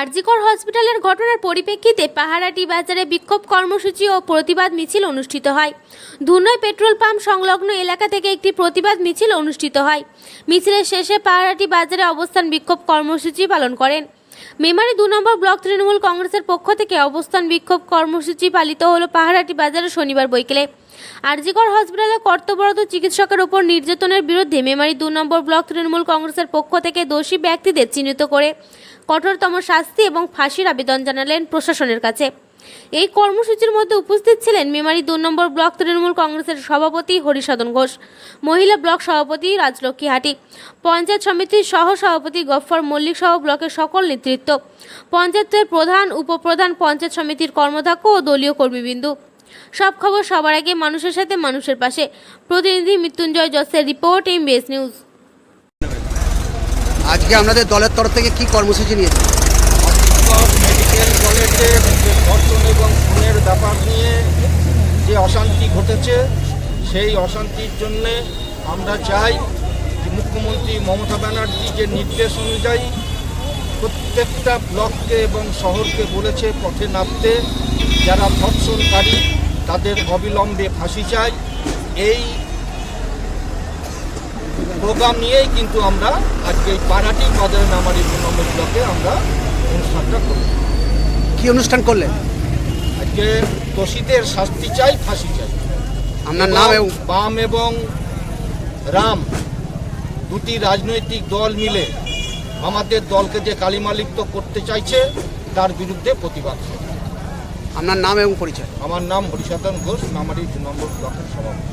আরজিকর হসপিটালের ঘটনার পরিপ্রেক্ষিতে পাহারাটি বাজারে বিক্ষোভ কর্মসূচি ও প্রতিবাদ মিছিল অনুষ্ঠিত হয়। ধুনয় পেট্রোল পাম্প সংলগ্ন এলাকা থেকে একটি প্রতিবাদ মিছিল অনুষ্ঠিত হয়। মিছিলের শেষে পাহারাটি বাজারে অবস্থান বিক্ষোভ কর্মসূচি পালন করেন। মেমারি দু নম্বর ব্লক তৃণমূল কংগ্রেসের পক্ষ থেকে অবস্থান বিক্ষোভ কর্মসূচি পালিত হলো পাহারাটি বাজারে শনিবার বৈকেলে। আরজিকর হসপিটালে কর্তব্যরত চিকিৎসকের উপর নির্যাতনের বিরুদ্ধে মেমারি দু নম্বর ব্লক তৃণমূল কংগ্রেসের পক্ষ থেকে দোষী ব্যক্তিদের চিহ্নিত করে কঠোরতম শাস্তি এবং ফাঁসির আবেদন জানালেন প্রশাসনের কাছে। এই কর্মসূচির মধ্যে উপস্থিত ছিলেন মেমারি দু নম্বর ব্লক তৃণমূল কংগ্রেসের সভাপতি হরিসাধন ঘোষ, মহিলা ব্লক সভাপতি রাজলক্ষ্মী হাটি, পঞ্চায়েত সমিতির সহ সভাপতি গফ্ফর মল্লিক সহ ব্লকের সকল নেতৃত্ব, পঞ্চায়েতের প্রধান, উপপ্রধান পঞ্চায়েত সমিতির কর্মধ্যক্ষ ও দলীয় কর্মীবিন্দু। সব খবর সবার আগে মানুষের সাথে মানুষের পাশে। প্রতিনিধি মৃত্যুঞ্জয় জসের রিপোর্ট এমবিএস নিউজ আজকে আপনাদের দলের তরফ থেকে কি কর্মসূচি নিয়েছে? মেডিকেল কলেজে ধর্ষণ এবং খুনের ব্যাপার নিয়ে যে অশান্তি ঘটেছে সেই অশান্তির জন্যে আমরা চাই যে মুখ্যমন্ত্রী মমতা ব্যানার্জি যে নির্দেশ অনুযায়ী প্রত্যেকটা ব্লককে এবং শহরকে বলেছে পথে নামতে। যারা ধর্ষণকারী তাদের অবিলম্বে ফাঁসি চাই। এই প্রোগ্রাম নিয়েই কিন্তু আমরা আজকে এই পাড়াটি বাজারে নামারি নম্বর ব্লকে আমরা অনুষ্ঠানটা করি কি অনুষ্ঠান করলেন? আজকে দোষীদের শাস্তি চাই ফাঁসি চাই। আপনার নাম এবং বাম এবং রাম দুটি রাজনৈতিক দল মিলে আমাদের দলকে যে কালিমালিপ্ত করতে চাইছে তার বিরুদ্ধে প্রতিবাদ। করবে। আপনার নাম এবং পরিচয়। আমার নাম হরিসাধন ঘোষ নামারি নম্বর ব্লকের সভাপতি।